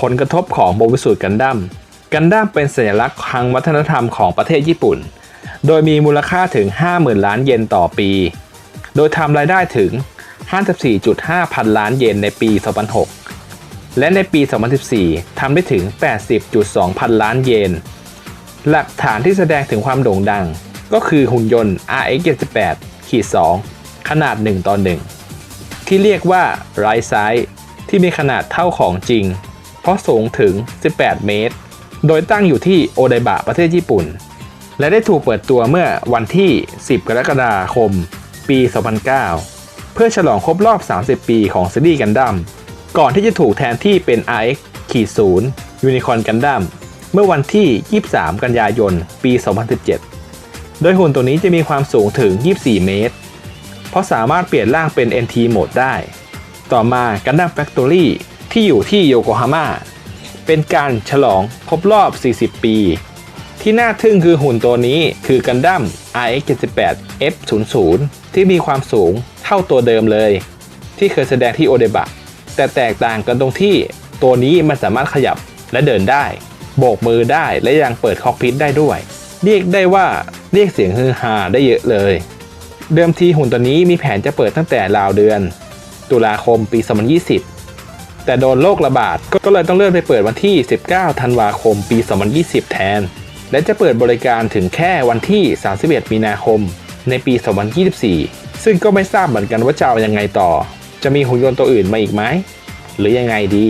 ผลกระทบของโมบิสูตรกันดั้มกันดั้มเป็นสัญลักษณ์ทางวัฒนธรรมของประเทศญี่ปุ่น โดยมีมูลค่าถึง 50,000 ล้านเยนต่อปี โดยทำรายได้ถึง 54.5 พันล้านเยนในปี 2006 และในปี 2014 ทำได้ถึง 80.2 พันล้านเยน หลักฐานที่แสดงถึงความโด่งดัง ก็คือหุ่นยนต์ RX 78ขีด2ขนาด 1 ต่อ 1 ที่เรียกว่าไรไซส์ที่มีขนาดเท่าของจริง เพราะสูงถึง 18 เมตร โดยตั้งอยู่ที่โอไดบะประเทศญี่ปุ่น และได้ถูกเปิดตัวเมื่อวันที่ 10 กรกฎาคม ปี 2009 เพื่อฉลองครบรอบ 30 ปีของซีรีส์กันดั้มก่อนที่จะถูกแทนที่เป็น RX ขีด0ยูนิคอนกันดั้มเมื่อวันที่ 23 กันยายน ปี 2017 โดยหุ่นตัวนี้จะมีความสูงถึง 24 เมตร เพราะสามารถเปลี่ยนร่างเป็น NT โหมดได้ ต่อมากันดั้มแฟค ที่อยู่ที่โยโกฮาม่าเป็นการฉลองครบรอบ 40 ปี ที่น่าทึ่งคือหุ่นตัวนี้คือกันดั้ม RX 78 F00 ที่มีความสูงเท่าตัวเดิมเลย ที่เคยแสดงที่โอเดบะแต่แตกต่างกันตรงที่ตัวนี้มันสามารถขยับและเดินได้ โบกมือได้และยังเปิดคอกพิทได้ด้วย เรียกได้ว่าเรียกเสียงฮือฮาได้เยอะเลย เดิมทีหุ่นตัวนี้มีแผนจะเปิดตั้งแต่ราวเดือน ตุลาคมปี 2020 แต่โดนโรคระบาดก็เลยต้องเลื่อนไปเปิดวันที่ 19 ธันวาคม ปี 2020 แทน และจะเปิดบริการถึงแค่วันที่ 31 มีนาคม ในปี 2024 ซึ่งก็ไม่ทราบเหมือนกันว่าจะเอายังไงต่อ จะมีหุ่นยนต์ตัวอื่นมาอีกไหม หรือยังไงดี